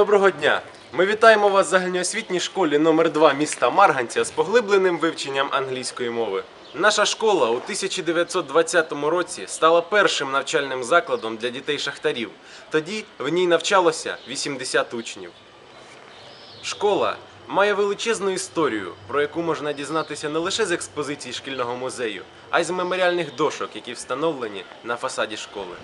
Доброго дня! Ми вітаємо вас в загальноосвітній школі номер 2 міста Марганця з поглибленим вивченням англійської мови. Наша школа у 1920 році стала першим навчальним закладом для дітей-шахтарів. Тоді в ній навчалося 80 учнів. Школа має величезну історію, про яку можна дізнатися не лише з експозицій шкільного музею, а й з меморіальних дошок, які встановлені на фасаді школи.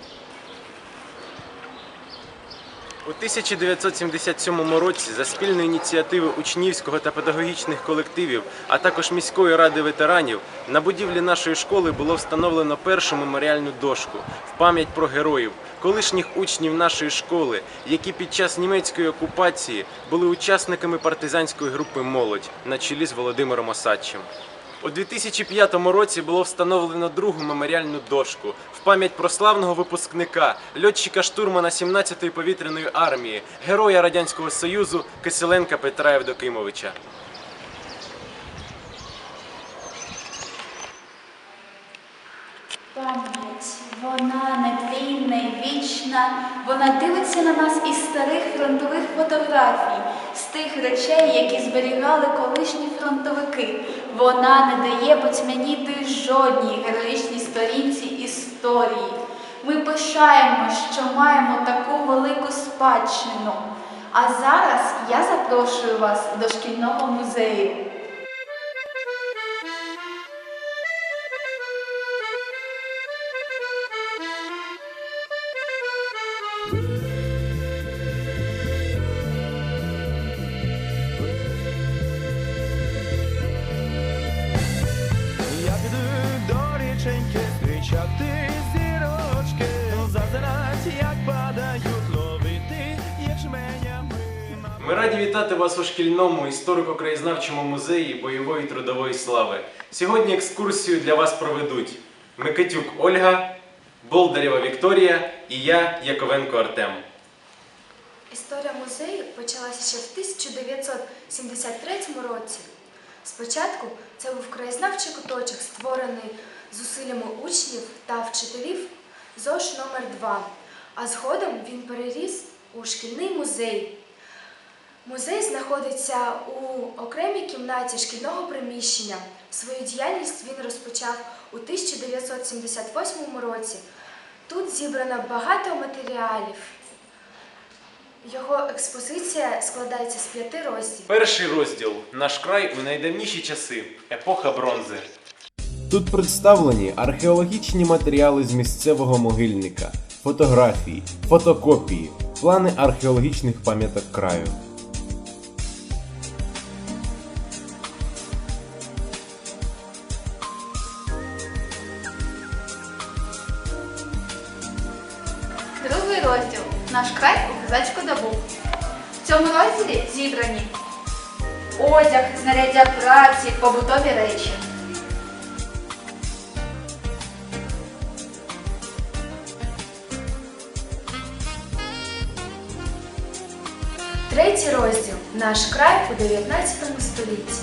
У 1977 році за спільної ініціативи учнівського та педагогічних колективів, а також міської ради ветеранів, на будівлі нашої школи було встановлено першу меморіальну дошку в пам'ять про героїв, колишніх учнів нашої школи, які під час німецької окупації були учасниками партизанської групи Молодь на чолі з Володимиром Осадчим. У 2005 році було встановлено другу меморіальну дошку. В пам'ять про славного випускника, льотчика штурмана 17-ї повітряної армії, героя Радянського Союзу Киселенка Петра Євдокимовича. Пам'ять, вона нетлінна і вічна, вона дивиться на нас із старих фронтових фотографій, тих речей, які зберігали колишні фронтовики. Вона не дає потьмяніти жодній героїчній сторінці історії. Ми пишаємо, що маємо таку велику спадщину. А зараз я запрошую вас до шкільного музею. Ми раді вітати вас у шкільному історико-краєзнавчому музеї бойової трудової слави. Сьогодні екскурсію для вас проведуть Микитюк Ольга, Болдарєва Вікторія і я, Яковенко Артем. Історія музею почалася ще в 1973 році. Спочатку це був краєзнавчий куточок, створений зусиллями учнів та вчителів ЗОШ номер 2 а згодом він переріс у шкільний музей. Музей знаходиться у окремій кімнаті шкільного приміщення. Свою діяльність він розпочав у 1978 році. Тут зібрано багато матеріалів. Його експозиція складається з п'яти розділів. Перший розділ Наш край у найдавніші часи. Епоха бронзи. Тут представлені археологічні матеріали з місцевого могильника, фотографії, фотокопії, плани археологічних пам'яток краю. Наш край у козацьку добу. В цьому розділі зібрані одяг, знаряддя праці, побутові речі. Третій розділ Наш край у 19 столітті.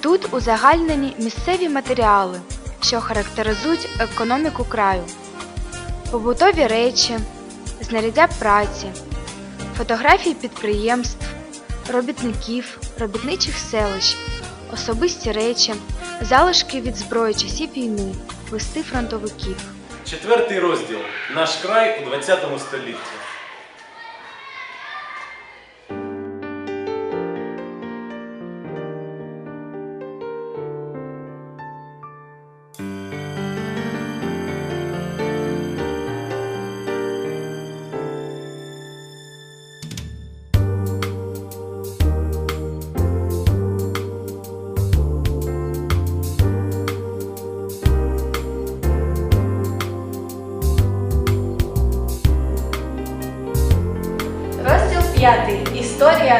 Тут узагальнені місцеві матеріали, що характеризують економіку краю, побутові речі, знаряддя праці, фотографії підприємств, робітників, робітничих селищ, особисті речі, залишки від зброї часів війни, листи фронтовиків. Четвертий розділ Наш край у 20 столітті.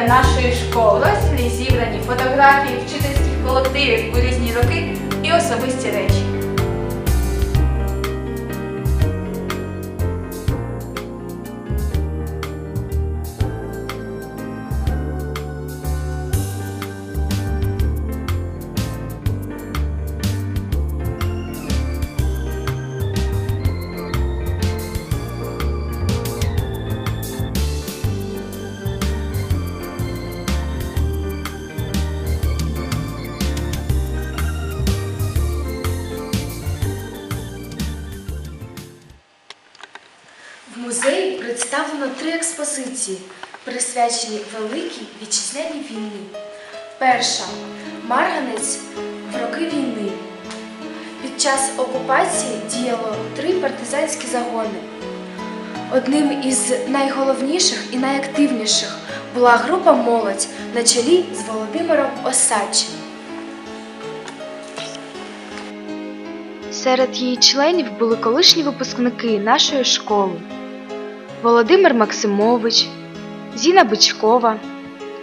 Нашої школи. Розділі зібрані фотографії вчительських колективів у різні роки і особисті речі. Представлено три експозиції, присвячені Великій Вітчизняній війні. Перша Марганець в роки війни. Під час окупації діяло три партизанські загони. Одним із найголовніших і найактивніших була група молодь на чолі з Володимиром Осадчим. Серед її членів були колишні випускники нашої школи Володимир Максимович, Зіна Бичкова,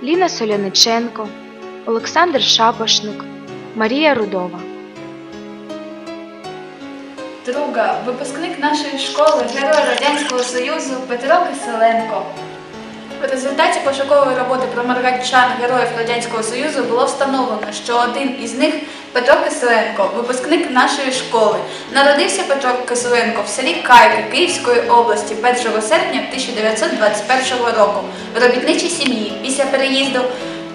Ліна Соляниченко, Олександр Шапошник, Марія Рудова. Друга випускник нашої школи, герой Радянського Союзу Петро Киселенко. В результаті пошукової роботи про марганчан героїв Радянського Союзу було встановлено, що один із них Петро Киселенко, випускник нашої школи. Народився Петро Киселенко в селі Кайки Київської області 1 серпня 1921 року в робітничій сім'ї. Після переїзду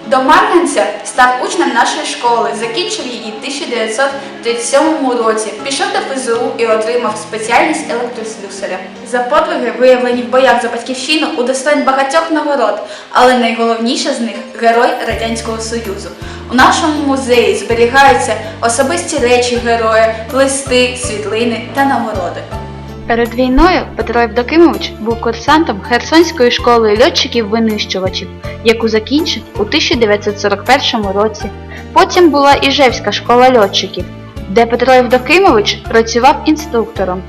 до Марганця став учнем нашої школи, закінчив її в 1937 році, пішов до ФЗУ і отримав спеціальність електрослюсаря. За подвиги, виявлені в боях за батьківщину, удостоєн багатьох нагород, але найголовніша з них герой Радянського Союзу. У нашому музеї зберігаються особисті речі героя, листи, світлини та нагороди. Перед війною Петро Євдокимович був курсантом Херсонської школи льотчиків-винищувачів, яку закінчив у 1941 році. Потім була Іжевська школа льотчиків, де Петро Євдокимович працював інструктором.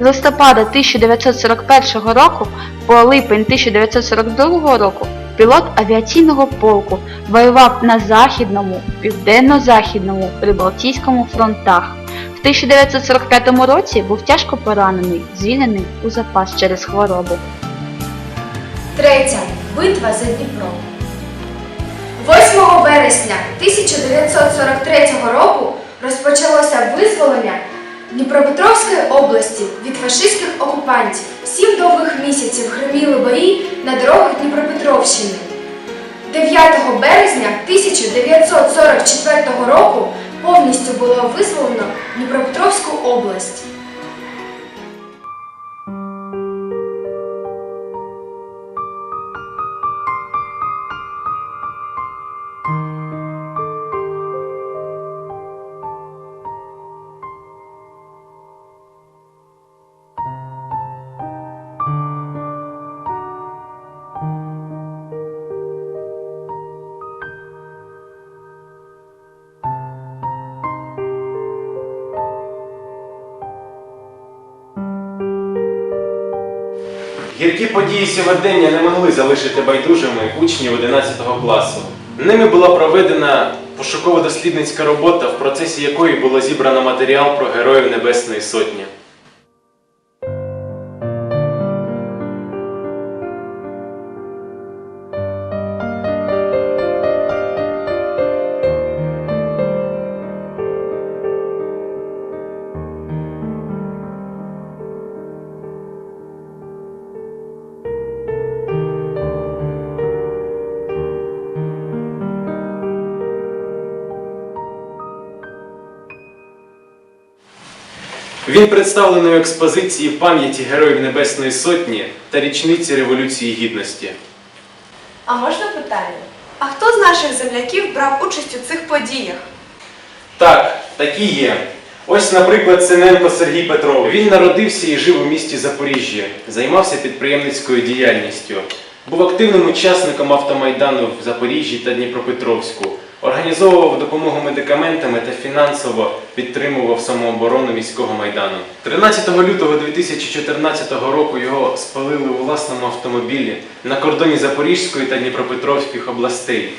З листопада 1941 року по липень 1942 року пілот авіаційного полку воював на Західному, Південно-Західному, Прибалтійському фронтах. В 1945 році був тяжко поранений, звільнений у запас через хворобу. Третя битва за Дніпро. 8 вересня 1943 року розпочалося визволення Дніпропетровської області від фашистських окупантів. Сім довгих місяців гриміли бої на дорогах Дніпропетровщини. 9 березня 1944 року повністю було визволено Дніпропетровську область. Гіркі події сьогодення не могли залишити байдужими учнів 11 класу. Ними була проведена пошуково-дослідницька робота, в процесі якої було зібрано матеріал про героїв Небесної Сотні. Він представлений у експозиції пам'яті Героїв Небесної Сотні та річниці Революції Гідності. А можна питання? А хто з наших земляків брав участь у цих подіях? Так, такі є. Ось, наприклад, Синенко Сергій Петрович. Він народився і жив у місті Запоріжжя, займався підприємницькою діяльністю. Був активним учасником автомайдану в Запоріжжі та Дніпропетровську. Організовував допомогу медикаментами та фінансово підтримував самооборону міського майдану. 13 лютого 2014 року його спалили у власному автомобілі на кордоні Запорізької та Дніпропетровських областей.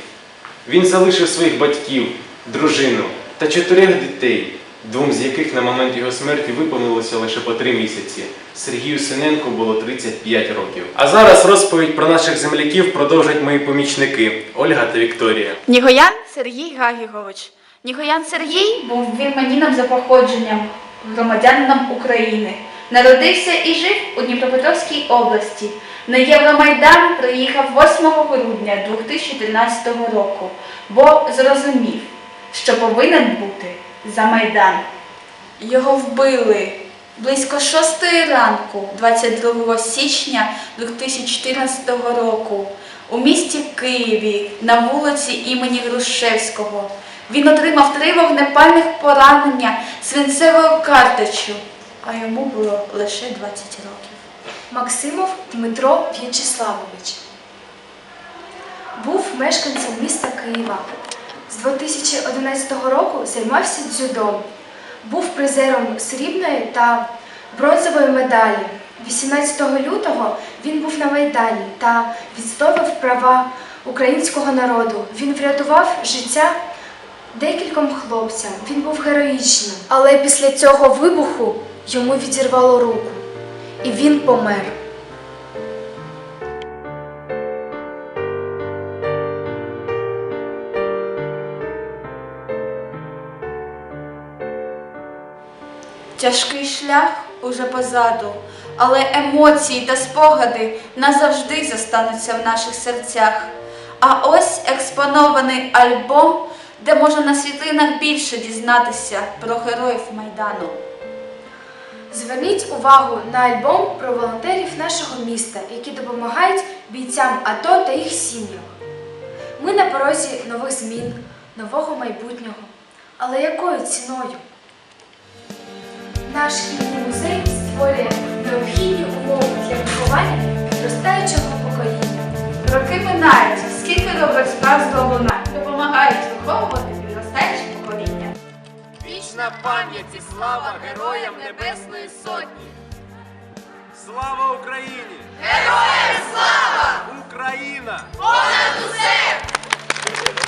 Він залишив своїх батьків, дружину та чотирьох дітей, двом з яких на момент його смерті виповнилося лише по три місяці. Сергію Синенку було 35 років. А зараз розповідь про наших земляків продовжать мої помічники Ольга та Вікторія. Нігоян Сергій Гагігович. Нігоян Сергій був вірменіном за походженням, громадянином України. Народився і жив у Дніпропетровській області. На Євромайдан приїхав 8 грудня 2013 року, бо зрозумів, що повинен бути за Майдан. Його вбили Близько 6 ранку, 22 січня 2014 року, у місті Києві на вулиці імені Грушевського він отримав три вогнепальних поранення свинцевою картечю, а йому було лише 20 років. Максимов Дмитро В'ячеславович був мешканцем міста Києва. З 2011 року займався дзюдо. Був призером срібної та бронзової медалі. 18 лютого він був на Майдані та відстоював права українського народу. Він врятував життя декільком хлопцям. Він був героїчним. Але після цього вибуху йому відірвало руку, і він помер. Тяжкий шлях уже позаду, але емоції та спогади назавжди зостануться в наших серцях. А ось експонований альбом, де можна на світлинах більше дізнатися про героїв Майдану. Зверніть увагу на альбом про волонтерів нашого міста, які допомагають бійцям АТО та їх сім'ям. Ми на порозі нових змін, нового майбутнього. Але якою ціною? Наш хідний музей створює необхідні умови для виховання підростаючого покоління. Роки минають, скільки добрих справ зроблено, допомагають виховувати підростаюче покоління. Вічна пам'ять і слава героям Небесної Сотні! Слава Україні! Героям слава! Україна! Понад усе!